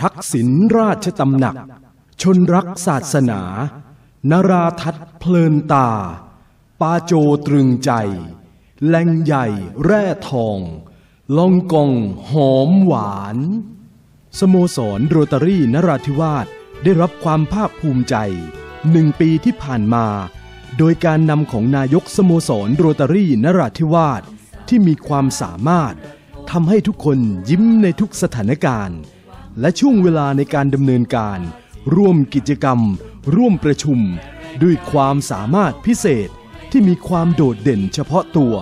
ทักษิณราชตำหนัก ชนรักศาสนา นราทัศเพลินตา ปาโจตรึงใจ แหลงใหญ่แร่ทอง ลองกองหอมหวาน สโมสรโรตารี่นราธิวาสได้รับความภาคภูมิใจหนึ่งปีที่ผ่านมา โดยการนำของนายกสโมสรโรตารี่นราธิวาสที่มีความสามารถทำให้ทุกคนยิ้มในทุกสถานการณ์ และช่วงเวลาในการดำเนินการ ร่วมกิจกรรม ร่วมประชุม ด้วยความสามารถพิเศษที่มีความโดดเด่นเฉพาะตัว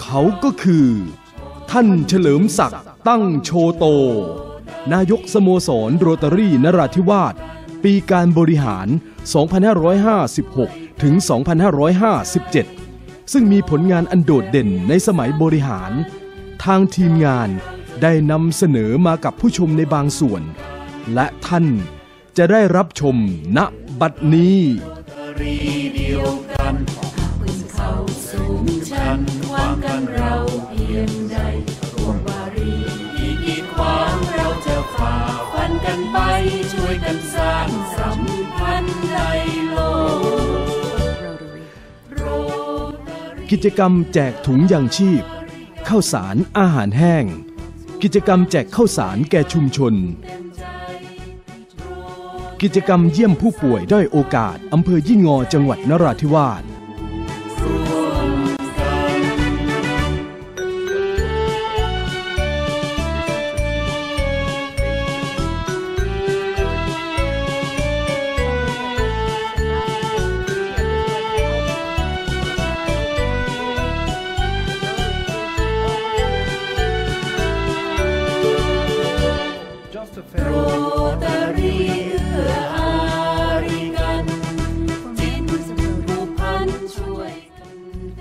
เขาก็คือ ท่านเฉลิมศักดิ์ตั้งโชโต นายกสโมสรโรตารี่นราธิวาสปีการบริหาร 2556 ถึง 2557 ซึ่งมีผลงานอันโดดเด่นในสมัยบริหาร ทางทีมงาน ได้นำเสนอมากับผู้ชมในบางส่วน และท่านจะได้รับชมณบัดนี้รีเดียวกันเข้าสูงชันวางกันเราเพียงใดร่วมบารีที่กีดขวางเราจะฝ่าฟันกันไปช่วยกันสร้างสัมพันธ์ในโลกกิจกรรมแจกถุงยางชีพข้าวสารอาหารแห้ง กิจกรรมแจกข้าวสารแก่ชุมชน กิจกรรมเยี่ยมผู้ป่วยด้อยโอกาสอำเภอยี่งอจังหวัดนราธิวาส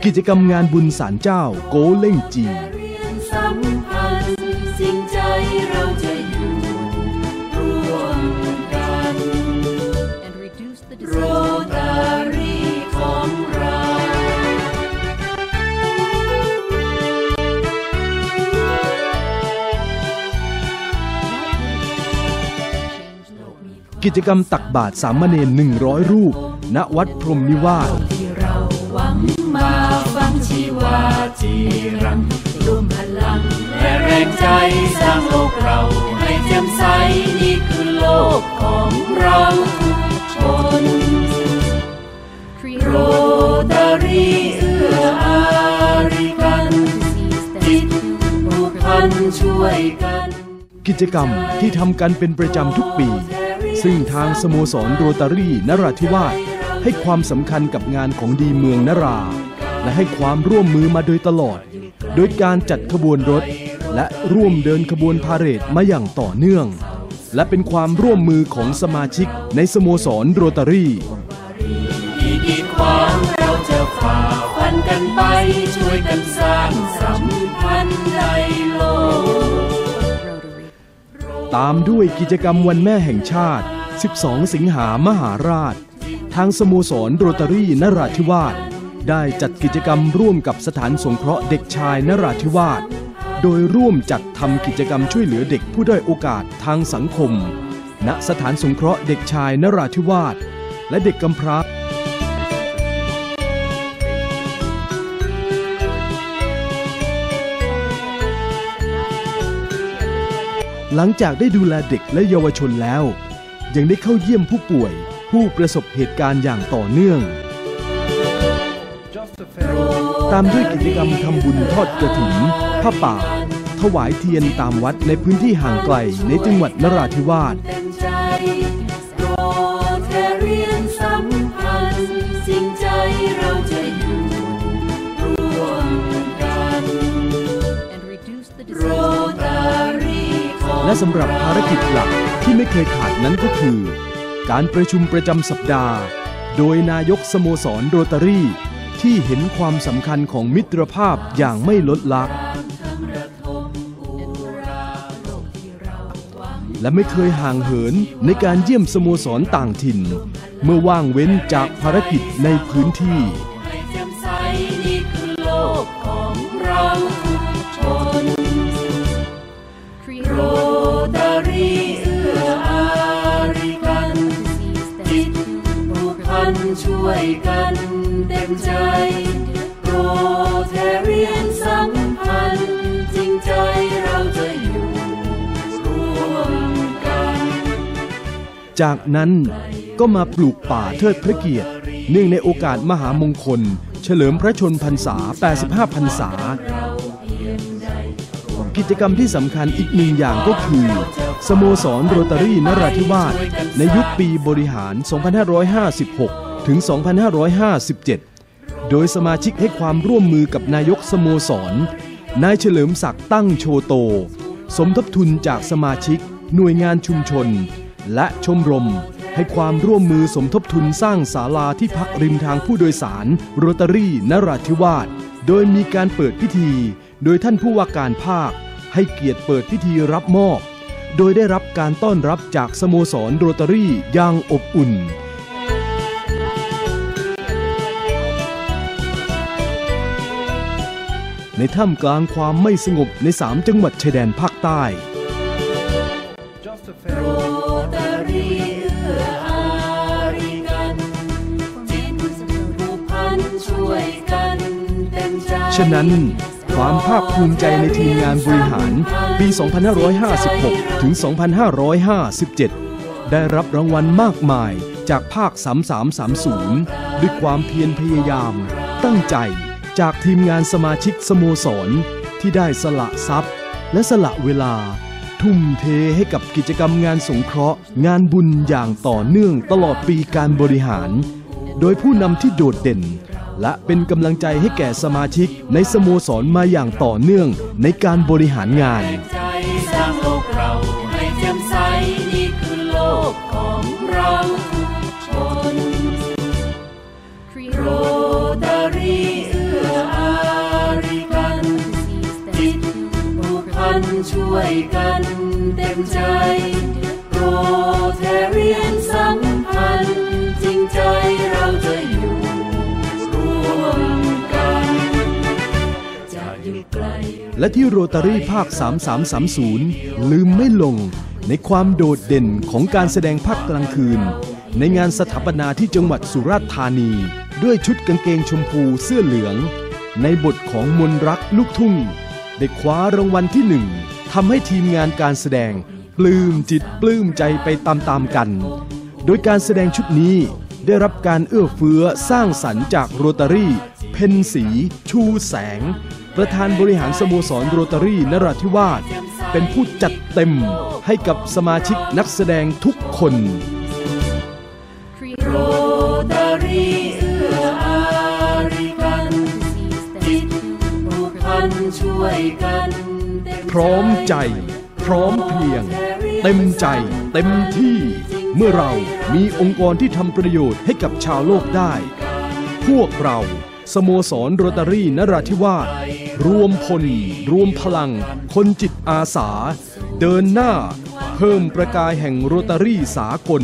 กิจกรรมงานบุญสารเจ้าโกเล่งจีเรียนสัมพันธ์สิ่งใจเราจะอยู่ร่วมกัน and reduce the โร disease ตารีของเรา change the world. กิจกรรมตักบาตรสามเณร100 รูป ณวัดพรหมนิวาส ชีวาจีรังรวมพลัง และแรงใจสร้างโลกเราให้แจ่มใสนี่คือโลกของเราทุกชนโรตารีเอื้ออารีกันจิตผูกพันช่วยกัน กิจกรรมที่ทำกันเป็นประจำทุกปี ซึ่งทางสโมสรโรตารีนราธิวาสให้ความสำคัญกับงานของดีเมืองนรา และให้ความร่วมมือมาโดยตลอด โดยการจัดขบวนรถ และร่วมเดินขบวนพาเหรดมาอย่างต่อเนื่อง และเป็นความร่วมมือของสมาชิกในสโมสรโรตารี่อีกกีดขวางเราจะฝ่าฟันกันไปช่วยกันสร้างสัมพันธ์ในโลก Rotary. ตามด้วยกิจกรรมวันแม่แห่งชาติ 12 สิงหามหาราช ทางสโมสรโรตารี่นราธิวาส ได้จัดกิจกรรมร่วมกับสถานสงเคราะห์เด็กชายนราธิวาส โดยร่วมจัดทำกิจกรรมช่วยเหลือเด็กผู้ด้อยโอกาสทางสังคม ณสถานสงเคราะห์เด็กชายนราธิวาส และเด็กกำพร้าหลังจากได้ดูแลเด็กและเยาวชนแล้ว ยังได้เข้าเยี่ยมผู้ป่วย ผู้ประสบเหตุการณ์อย่างต่อเนื่อง ตามด้วยกิจกรรมทำบุญทอดกระถิ่นผ้าป่า ถวายเทียนตามวัดในพื้นที่ห่างไกลในจังหวัดนราธิวาสแทเรียนสัมพันธ์สิ่งใจเราจะอยู่ร่วมกัน And reduce the โร disease ตารีของและสำหรับภารกิจหลักที่ไม่เคยขาดนั้นก็คือ การประชุมประจำสัปดาห์ โดยนายกสโมสรโรตารี่ ที่เห็นความสำคัญของมิตรภาพอย่างไม่ลดละและไม่เคยห่างเหินในการเยี่ยมสโมสรต่างถิ่น เมื่อว่างเว้นจากภารกิจในพื้นที่โองเร วยกันเต็มใจโรเทเรียนสัมพันธ์จริงใจเราจะอยู่ร่วมกัน จากนั้นก็มาปลูกป่าเทิดพระเกียรติ เนื่องในโอกาสมหามงคล เฉลิมพระชนพรรษา 85 พรรษา กิจกรรมที่สำคัญอีกหนึ่งอย่างก็คือ สโมสรโรตารี่นราธิวาสในยุคปีบริหาร 2556 ถึง 2557 โดยสมาชิกให้ความร่วมมือกับนายกสโมสร นายเฉลิมศักดิ์ตั้งโชโต สมทบทุนจากสมาชิก หน่วยงานชุมชน และชมรม ให้ความร่วมมือสมทบทุนสร้างศาลาที่พักริมทางผู้โดยสารโรตารี่นราธิวาส โดยมีการเปิดพิธี โดยท่านผู้ว่าการภาค ให้เกียรติเปิดพิธีรับมอบ โดยได้รับการต้อนรับจากสโมสรโรตารี่อย่างอบอุ่น ในท่ามกลางความไม่สงบในสามจังหวัดชายแดนภาคใต้ฉะนั้น ความภาคภูมิใจในทีมงานบริหารปี 2556 ถึง 2557 ได้รับรางวัลมากมายจากภาค 3330 ด้วยความเพียรพยายาม ตั้งใจ จากทีมงานสมาชิกสโมสร ที่ได้สละทรัพย์ และสละเวลา ทุ่มเทให้กับกิจกรรมงานสงเคราะห์ งานบุญอย่างต่อเนื่องตลอดปีการบริหาร โดยผู้นำที่โดดเด่น และเป็นกำลังใจให้แก่สมาชิกในสโมสรมาอย่างต่อเนื่องในการบริหารงานสร้างโลกเราให้แจ่มใสนี่คือโลกของเราทุกคนโรตารี วยกันเต็มใจโรเทเรียนสัมพันธ์จริงใจเราจะอยู่ร่วมกัน จะอยู่ไกล และที่โรตารี่ภาค 3330 ลืมไม่ลง ในความโดดเด่นของการแสดงภาคกลางคืน ในงานสถาปนาที่จังหวัดสุราษฎร์ธานี ด้วยชุดกางเกงชมพูเสื้อเหลือง ในบทของมนรักลูกทุ่ง ได้คว้ารางวัลที่หนึ่งทำให้ทีมงานการแสดง ปลื้มจิตปลื้มใจไปตามๆกัน โดยการแสดงชุดนี้ได้รับการเอื้อเฟื้อสร้างสรรค์จากโรตารี่ เพนสี ชูแสง ประธานบริหารสโมสรโรตารี่นราธิวาสเป็นผู้จัดเต็มให้กับสมาชิกนักแสดงทุกคน create พร้อมใจ พร้อมเพรียง เต็มใจ เต็มที่ เมื่อเรามีองค์กรที่ทำประโยชน์ให้กับชาวโลกได้ พวกเราสโมสรโรตารี่นราธิวาสรวมพล รวมพลัง คนจิตอาสา เดินหน้า เพิ่มประกายแห่งโรตารี่สากล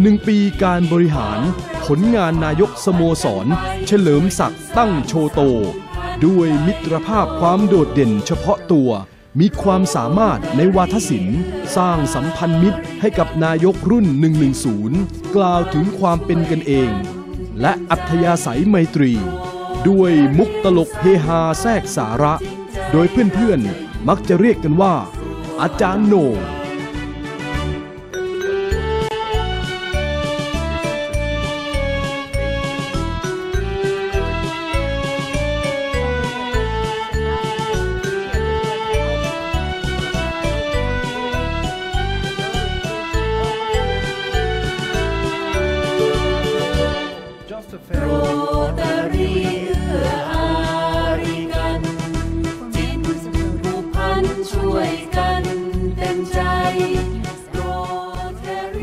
หนึ่งปีการบริหาร ผลงานนายกสโมสร เฉลิมศักดิ์ตั้งโชโต ด้วยมิตรภาพความโดดเด่นเฉพาะตัว มีความสามารถในวาทศิลป์ สร้างสัมพันธ์มิตรให้กับนายกรุ่น 110 กล่าวถึงความเป็นกันเอง และอัธยาศัยไมตรี ด้วยมุกตลกเฮฮาแทรกสาระ โดยเพื่อนๆ มักจะเรียกกันว่า อาจารย์โหนง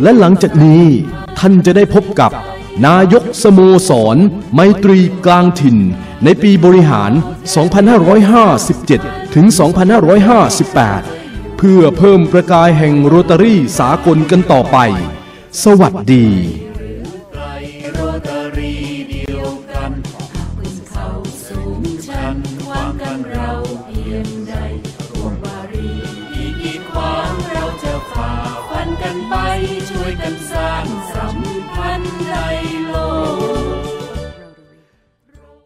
และหลังจากนี้ท่านจะได้พบกับนายกสโมสร ไมตรีกลางถิ่น ในปีบริหาร 2557 ถึง 2558 เพื่อเพิ่มประกายแห่งโรตารี่สากลกันต่อไป สวัสดี from